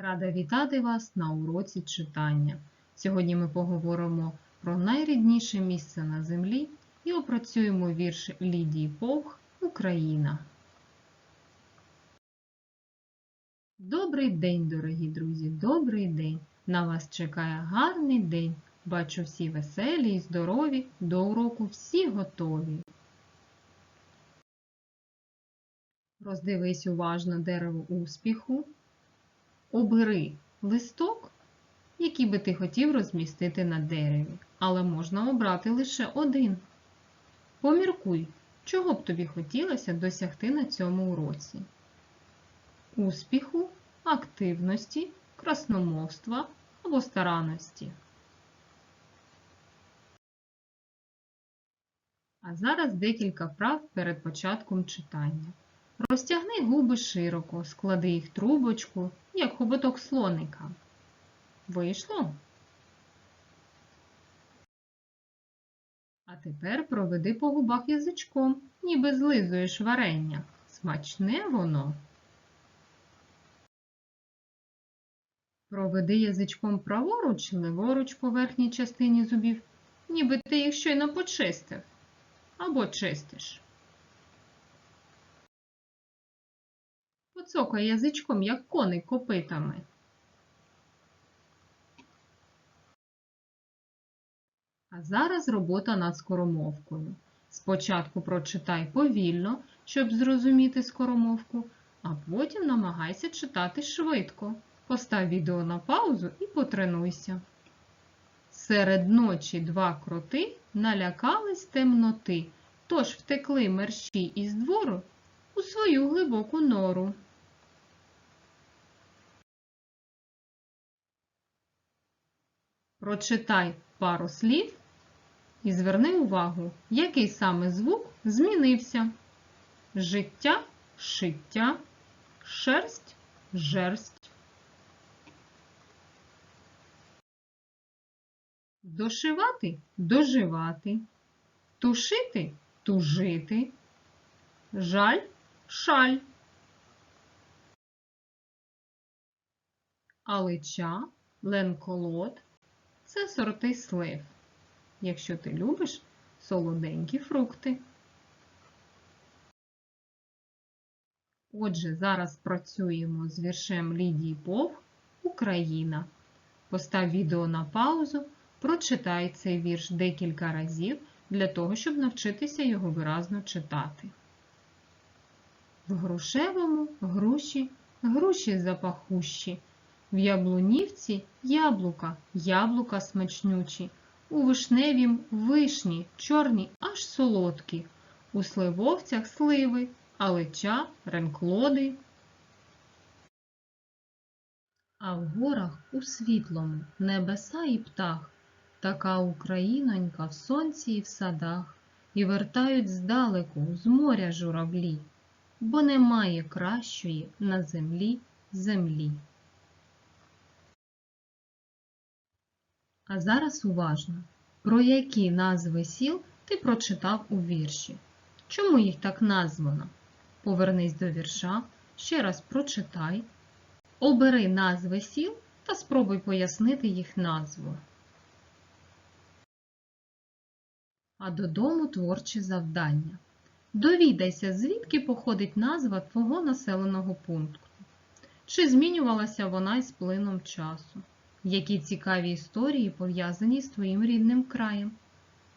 Рада вітати вас на уроці читання. Сьогодні ми поговоримо про найрідніше місце на землі і опрацюємо вірш Лідії Повх Україна. Добрий день, дорогі друзі, добрий день! На вас чекає гарний день. Бачу всі веселі і здорові, до уроку всі готові. Роздивись уважно дерево успіху. Обери листок, який би ти хотів розмістити на дереві, але можна обрати лише один. Поміркуй, чого б тобі хотілося досягти на цьому уроці. Успіху, активності, красномовства або старанності. А зараз декілька вправ перед початком читання. Розтягни губи широко, склади їх трубочку, як хоботок слоника. Вийшло? А тепер проведи по губах язичком, ніби злизуєш варення. Смачне воно. Проведи язичком праворуч чи ліворуч по верхній частині зубів, ніби ти їх щойно почистив або чистиш. Поцокай язичком, як коник копитами. А зараз робота над скоромовкою. Спочатку прочитай повільно, щоб зрозуміти скоромовку, а потім намагайся читати швидко. Постав відео на паузу і потренуйся. Серед ночі два кроти налякались темноти, тож втекли мерщі із двору у свою глибоку нору. Прочитай пару слів і зверни увагу, який саме звук змінився. Життя, шиття, шерсть, жерсть. Дошивати доживати, тушити тужити, жаль шаль. Алича, ленколот це сорти слив, якщо ти любиш солоденькі фрукти. Отже, зараз працюємо з віршем Лідії Повх Україна. Постав відео на паузу, прочитай цей вірш декілька разів для того, щоб навчитися його виразно читати. В грушевому груші, груші запахущі, в яблунівці яблука, яблука смачнючі, у вишневім вишні, чорні аж солодкі, у сливовцях сливи, алеча, ренклоди. А в горах у світлому небеса і птах, така Українонька в сонці і в садах, і вертають здалеку з моря журавлі, бо немає кращої на землі землі. А зараз уважно, про які назви сіл ти прочитав у вірші. Чому їх так названо? Повернись до вірша, ще раз прочитай, обери назви сіл та спробуй пояснити їх назву. А додому творче завдання. Довідайся, звідки походить назва твого населеного пункту. Чи змінювалася вона із плином часу? Які цікаві історії пов'язані з твоїм рідним краєм?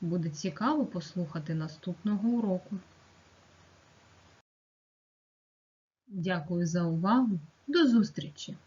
Буде цікаво послухати наступного уроку. Дякую за увагу. До зустрічі!